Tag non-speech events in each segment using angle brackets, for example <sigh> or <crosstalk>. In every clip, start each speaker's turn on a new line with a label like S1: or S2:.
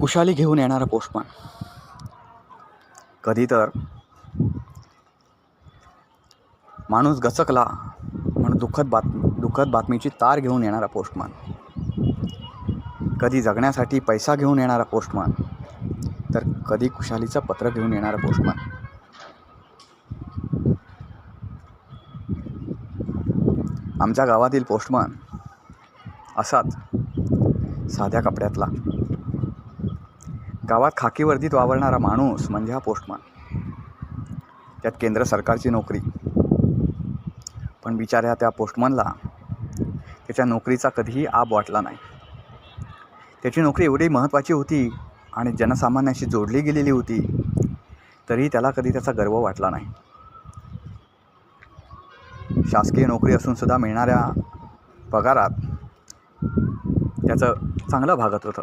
S1: कुशाली घेऊन येणारा पोस्टमन कधी तर माणूस गचकला म्हणून दुःखद बातमी दुःखद बातमीची तार घेऊन येणारा पोस्टमन कधी जगण्यासाठी पैसा घेऊन येणारा पोस्टमन तर कधी खुशालीचं पत्र घेऊन येणारा पोस्टमन आमच्या गावातील पोस्टमन असाच साध्या कपड्यातला. गावात खाकी वर्दीत वावरणारा माणूस म्हणजे हा पोस्टमन. त्यात केंद्र सरकारची नोकरी. पण बिचाऱ्या त्या पोस्टमनला त्याच्या नोकरीचा कधीही आब वाटला नाही. त्याची नोकरी एवढी महत्त्वाची होती आणि जनसामान्याशी जोडली गेलेली होती तरीही त्याला कधी त्याचा गर्व वाटला नाही. शासकीय नोकरी असूनसुद्धा मिळणाऱ्या पगारात त्याचं चांगलं भागत होतं.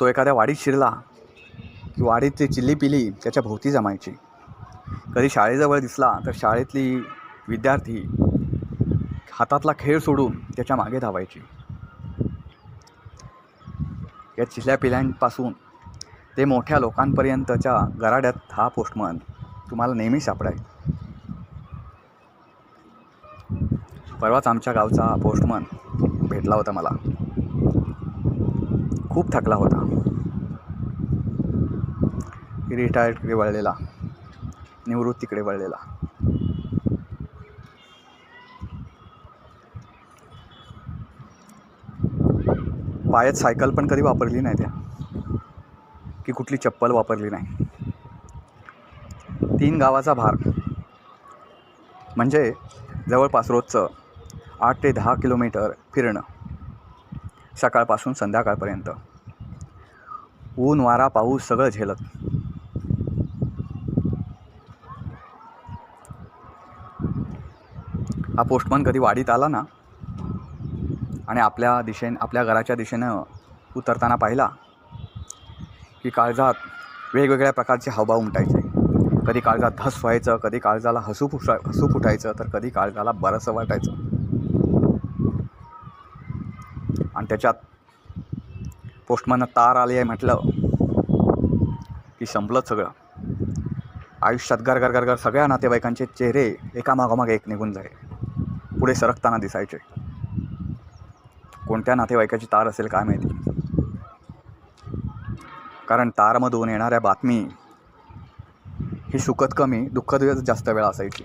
S1: तो एखाद्या वाडीत शिरला की वाडीतली चिल्ली पिली त्याच्या भोवती जमायची. कधी शाळेजवळ दिसला तर शाळेतली विद्यार्थी हातातला खेळ सोडून त्याच्यामागे धावायची. या चिल्ल्या पिल्यांपासून ते मोठ्या लोकांपर्यंतच्या गराड्यात हा पोस्टमन तुम्हाला नेहमी सापडाय. परवाच आमच्या गावचा पोस्टमन भेटला होता मला. खूप थकला होता. रिटायर्डकडे वळलेला. निवृत्तीकडे वळलेला. पायात सायकल पण कधी वापरली नाही त्या. की कुठली चप्पल वापरली नाही. तीन गावाचा भार. म्हणजे जवळपास रोजचं आठ ते दहा किलोमीटर फिरणं. सकाळपासून संध्याकाळपर्यंत. ऊन वारा पाऊस सगळं झेलत. हा पोस्टमन कधी वाडीत आला ना आणि आपल्या दिशेने आपल्या घराच्या दिशेनं उतरताना पाहिला की काळजात वेगवेगळ्या प्रकारचे हावभाव उमटायचे. कधी काळजात धस व्हायचं कधी काळजाला हसू फुसा हसू फुटायचं तर कधी काळजाला बरंसं वाटायचं. आणि त्याच्यात पोस्टमॅन तार आली आहे म्हटलं की संपलंच सगळं. आयुष्यात गर गर गर गर सगळ्या नातेवाईकांचे चेहरे एकामागोमाग एक निघून जाय पुढे सरकताना दिसायचे. कोणत्या नातेवाईकाची तार असेल काय माहिती? कारण तारमधून येणाऱ्या बातमी ही सुखद कमी दुःखद जास्त वेळा असायची.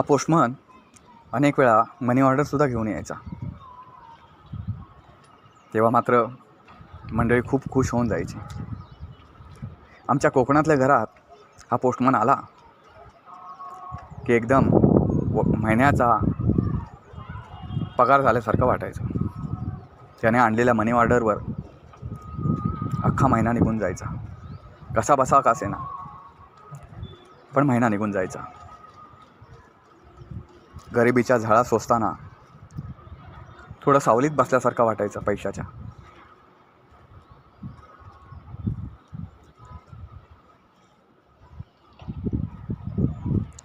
S1: हा पोस्टमन अनेक वेळा मनी ऑर्डरसुद्धा घेऊन यायचा. तेव्हा मात्र मंडळी खूप खुश होऊन जायची. आमच्या कोकणातल्या घरात हा पोस्टमन आला की एकदम व महिन्याचा पगार झाल्यासारखं वाटायचं. त्याने आणलेल्या मनी ऑर्डरवर अख्खा महिना निघून जायचा. कसा बसा का पण महिना निघून जायचा. गरिबीच्या झाडा सोसताना थोडं सावलीत बसल्यासारखं वाटायचं पैशाच्या.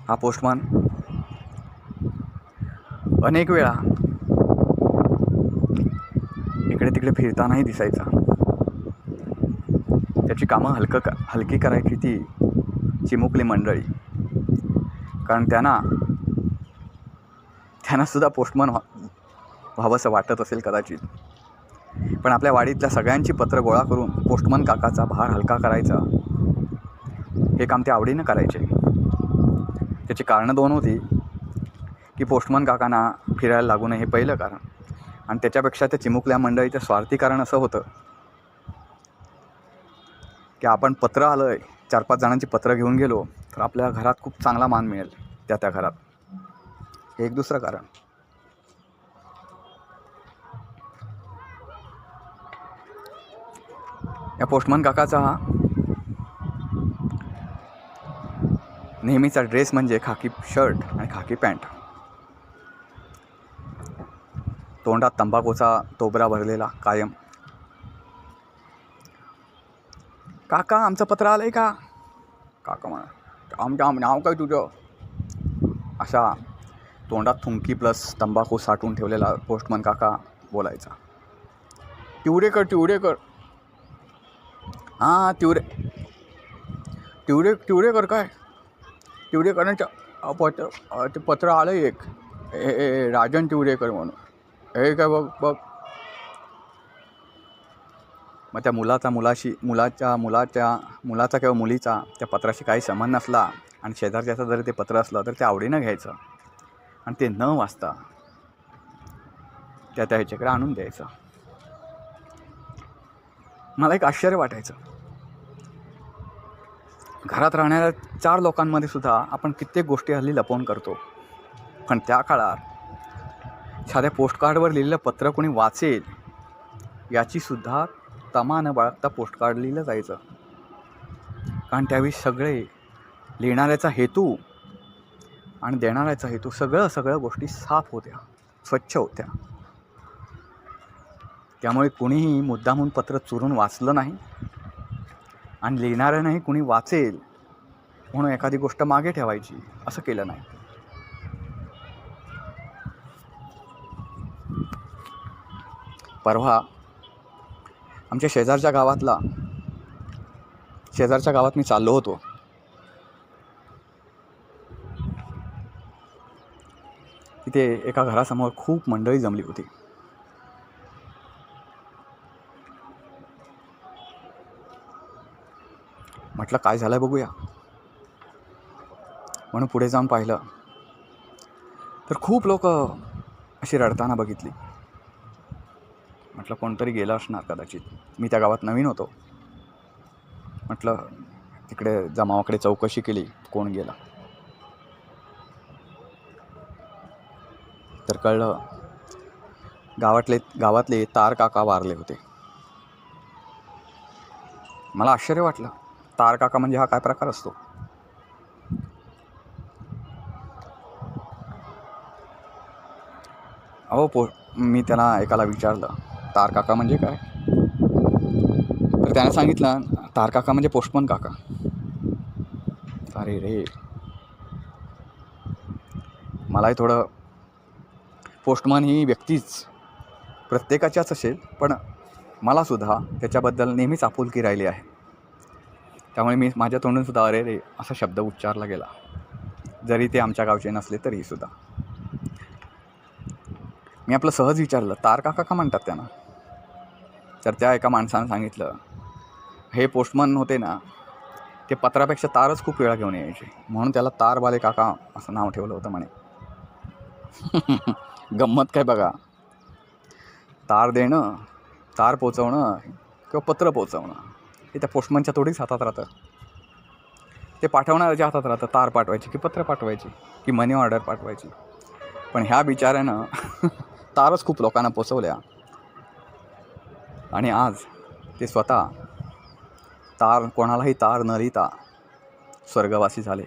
S1: हा पोस्टमन अनेक वेळा इकडे तिकडे फिरतानाही दिसायचा. त्याची कामं हलकं क हलकी करायची ती चिमुकली मंडळी. कारण त्यांना त्यांनासुद्धा पोस्टमन व्हा व्हावंसं वाटत असेल कदाचित. पण आपल्या वाडीतल्या सगळ्यांची पत्र गोळा करून पोस्टमन काकाचा भार हलका करायचा हे काम ते आवडीनं करायचे. त्याची कारणं दोन होती की पोस्टमन काकांना फिरायला लागू नये हे पहिलं कारण. आणि त्याच्यापेक्षा त्या चिमुकल्या मंडळीचं स्वार्थी कारण असं होतं की आपण पत्र आलं आहे चार पाच जणांची पत्र घेऊन गेलो तर आपल्या घरात खूप चांगला मान मिळेल त्या त्या घरात. हे एक दुसरं कारण. या पोस्टमन काकाचा हा नेहमीचा ड्रेस म्हणजे खाकी शर्ट आणि खाकी पॅन्ट तोंडात तंबाखूचा तोबरा भरलेला कायम. काका आमचं पत्र आलं आहे का? काका म्हणा आमच्या नाव काय तुझं? अशा तोंडात थुंकी प्लस तंबाखू साठवून ठेवलेला पोस्टमन काका बोलायचा. तिवडेकर तिवडेकर हां तिवरे तिवडे तिवडेकर काय? तिवडेकरांच्या अ, पत्र ते पत्र आलं एक. ए ए राजन तिवडेकर म्हणून. हे काय बघ बघ. मग त्या मुलाचा मुलाशी मुलाच्या मुलाच्या मुलाचा किंवा मुलीचा त्या पत्राशी काही संबंध नसला आणि शेजारच्याचं जरी ते पत्र असलं तर ते आवडीनं घ्यायचं. आणि ते न वाचता त्या त्या ह्याच्याकडे आणून द्यायचं. मला एक आश्चर्य वाटायचं. घरात राहणाऱ्या चार लोकांमध्ये सुद्धा आपण कित्येक गोष्टी हल्ली लपवून करतो. पण त्या काळात साध्या पोस्टकार्डवर लिहिलेलं पत्र कोणी वाचेल याचीसुद्धा तमा न बाळगता पोस्टकार्ड लिहिलं जायचं. कारण त्यावेळी सगळे लिहिणाऱ्याचा हेतू आणि देणाऱ्याचा हेतू सगळं सगळ्या गोष्टी साफ होत्या स्वच्छ होत्या. त्यामुळे कुणीही मुद्दामून पत्र चुरून वाचलं नाही आणि लिहिणाऱ्यानंही कुणी वाचेल म्हणून एखादी गोष्ट मागे ठेवायची असं केलं नाही. परवा आमच्या शेजारच्या गावातला शेजारच्या गावात मी चाललो होतो. तिथे एका घरासमोर खूप मंडळी जमली होती. म्हटलं काय झालं बघूया. म्हणून पुढे जाऊन पाहिलं. तर खूप लोक अशी रडताना बघितली. म्हटलं कोणतरी गेलं असणार कदाचित. मी त्या गावात नवीन होतो. म्हटलं तिकडे जमावाकडे चौकशी केली कोण गेला? कळलं. गावातले गावातले तार काका वारले होते. मला आश्चर्य वाटलं. तार काका म्हणजे हा काय प्रकार असतो? अहो पो मी त्याला एकाला विचारलं तार काका म्हणजे काय? तर त्याने सांगितलं तार काका म्हणजे पोस्टमन काका. अरे रे. मलाही थोडं पोस्टमन ही व्यक्तीच प्रत्येकाच्याच असेल पण मलासुद्धा त्याच्याबद्दल नेहमीच आपुलकी राहिली आहे. त्यामुळे मी माझ्या तोंडूनसुद्धा अरे रे असा शब्द उच्चारला गेला. जरी ते आमच्या गावचे नसले तरीसुद्धा मी आपलं सहज विचारलं तार काका का म्हणतात त्यांना? तर त्या एका माणसानं सांगितलं हे पोस्टमन होते ना ते पत्रापेक्षा तारच खूप वेळा घेऊन यायचे. म्हणून त्याला तारवाले काका असं नाव ठेवलं होतं म्हणे. <laughs> गंमत काय बघा. तार देणं तार पोचवणं किंवा पत्र पोचवणं हे त्या पोस्टमनच्या थोडीच हातात राहतं. ते पाठवणाऱ्याच्या हातात राहतं तार पाठवायची की पत्र पाठवायची की मनी ऑर्डर पाठवायची. पण ह्या बिचाऱ्यानं <laughs> तारच खूप लोकांना पोचवल्या. आणि आज ते स्वतः तार कोणालाही तार न लिहिता स्वर्गवासी झाले.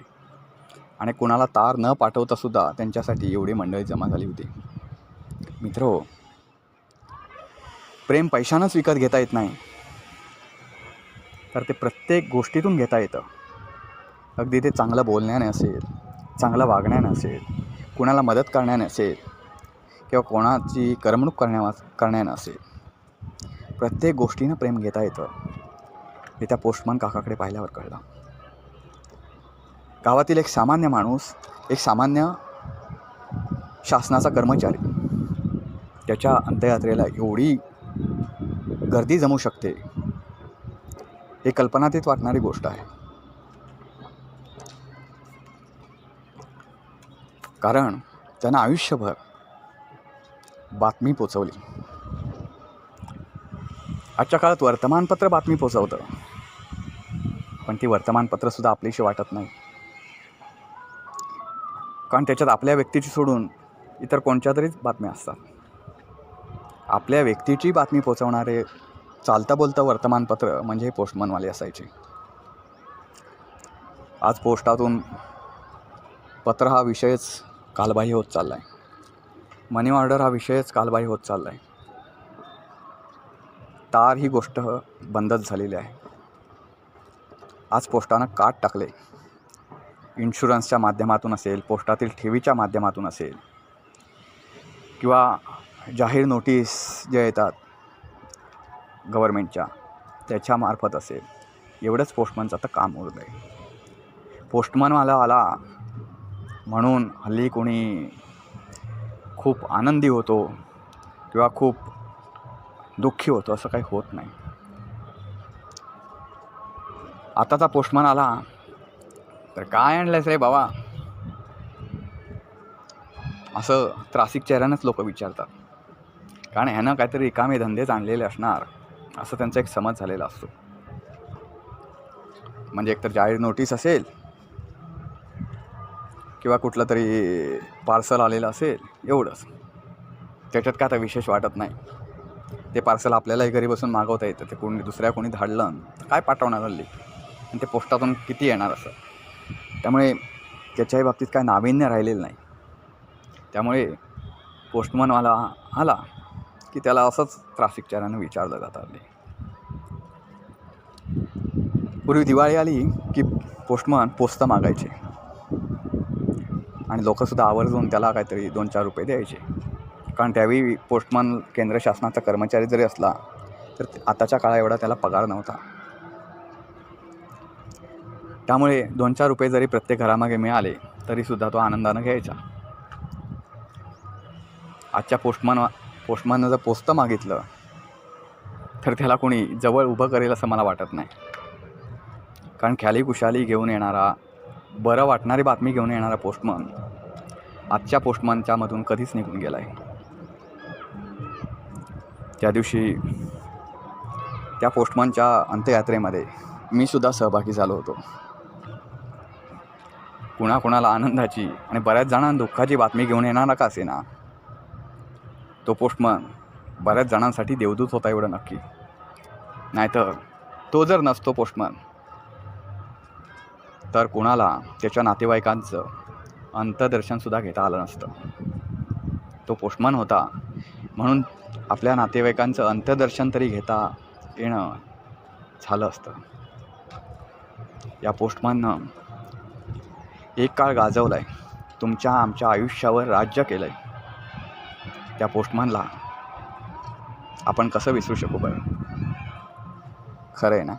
S1: आणि कोणाला तार न पाठवता सुद्धा त्यांच्यासाठी एवढी मंडळी जमा झाली होती. मित्रो प्रेम पैशानंच विकत घेता येत नाही. तर ते प्रत्येक गोष्टीतून घेता येतं. अगदी ते चांगलं बोलण्याने असेल चांगलं वागण्याने असेल कुणाला मदत करण्याने असेल किंवा कोणाची करमणूक करण्या करण्याने असेल प्रत्येक गोष्टीनं प्रेम घेता येतं. हे त्या पोस्टमन काकाकडे पाहिल्यावर कळलं. गावातील एक सामान्य माणूस एक सामान्य शासनाचा कर्मचारी त्याच्या अंत्ययात्रेला एवढी गर्दी जमू शकते हे कल्पनातीत वाटणारी गोष्ट आहे. कारण त्यानं आयुष्यभर बातमी पोचवली. आजच्या काळात वर्तमानपत्र बातमी पोचवतं पण ती वर्तमानपत्रसुद्धा आपलीशी वाटत नाही. कारण त्याच्यात आपल्या व्यक्तीची सोडून इतर कोणत्या तरीच बातम्या असतात. आपल्या व्यक्तीची बातमी पोचवणारे चालता बोलता वर्तमानपत्र म्हणजे हे पोस्टमनवाले असायचे. आज पोस्टातून पत्र हा विषयच कालबाह्य होत चालला आहे मनी ऑर्डर हा विषयच कालबाह्य होत चालला आहे तार ही गोष्ट बंदच झालेली आहे. आज पोस्टानं काट टाकले. इन्शुरन्सच्या माध्यमातून असेल पोस्टातील ठेवीच्या माध्यमातून असेल किंवा जाहीर नोटीस ज्या येतात गव्हर्मेंटच्या त्याच्यामार्फत असेल. एवढंच पोस्टमनचं आता काम उरत आहे पोस्टमनवाला आला म्हणून हल्ली कोणी खूप आनंदी होतो किंवा खूप दुःखी होतो असं काही होत नाही. आताचा पोस्टमन आला तर काय आणलंयस रे बाबा? असं त्रासिक चेहऱ्यानंच लोक विचारतात. कारण ह्यानं काहीतरी रिकामे धंदेच आणलेले असणार असं त्यांचा एक समज झालेला असतो. म्हणजे एकतर जाहीर नोटीस असेल किंवा कुठलं तरी पार्सल आलेलं असेल एवढंच. त्याच्यात काय आता विशेष वाटत नाही. ते पार्सल आपल्यालाही घरी बसून मागवता येतं ते कोणी दुसऱ्या कोणी धाडलं काय पाठवणार हल्ली? आणि ते पोस्टातून किती येणार असं? त्यामुळे त्याच्याही बाबतीत काय नाविन्य राहिलेलं नाही. त्यामुळे पोस्टमनवाला आला की त्याला असंच ट्राफिक विचारलं जात आले पूर्वी दिवाळी आली की पोस्टमन पोस्ता मागायचे. आणि लोकंसुद्धा आवर्जून त्याला काहीतरी दोन चार रुपये द्यायचे. कारण त्यावेळी पोस्टमन केंद्र शासनाचा कर्मचारी जरी असला तर आताच्या काळा एवढा त्याला पगार नव्हता. त्यामुळे दोन चार रुपये जरी प्रत्येक घरामागे मिळाले तरीसुद्धा तो आनंदानं घ्यायचा. आजच्या पोस्टमन पोस्टमननं जर पोस्तं मागितलं तर त्याला कोणी जवळ उभं करेल असं मला वाटत नाही. कारण ख्याली कुशाली घेऊन येणारा बरं वाटणारी बातमी घेऊन येणारा पोस्टमन आजच्या पोस्टमनच्या मधून कधीच निघून गेला आहे त्या दिवशी त्या पोस्टमनच्या अंत्ययात्रेमध्ये मी सुद्धा सहभागी झालो होतो. कुणाकुणाला आनंदाची आणि बऱ्याच जणांना दुःखाची बातमी घेऊन येणारा का असेना? तो पोस्टमन बऱ्याच जणांसाठी देवदूत होता एवढं नक्की. नाहीतर तो जर नसतो पोस्टमन तर कोणाला त्याच्या नातेवाईकांचं अंतदर्शनसुद्धा घेता आलं नसतं. तो पोस्टमन होता म्हणून आपल्या नातेवाईकांचं अंतदर्शन तरी घेता येणं झालं असतं. या पोस्टमननं एक काळ गाजवला आहे तुमच्या आमच्या आयुष्यावर राज्य केलं आहे त्या पोस्टमनला आपण कसं विसरू शकू बरं? खरं आहे ना?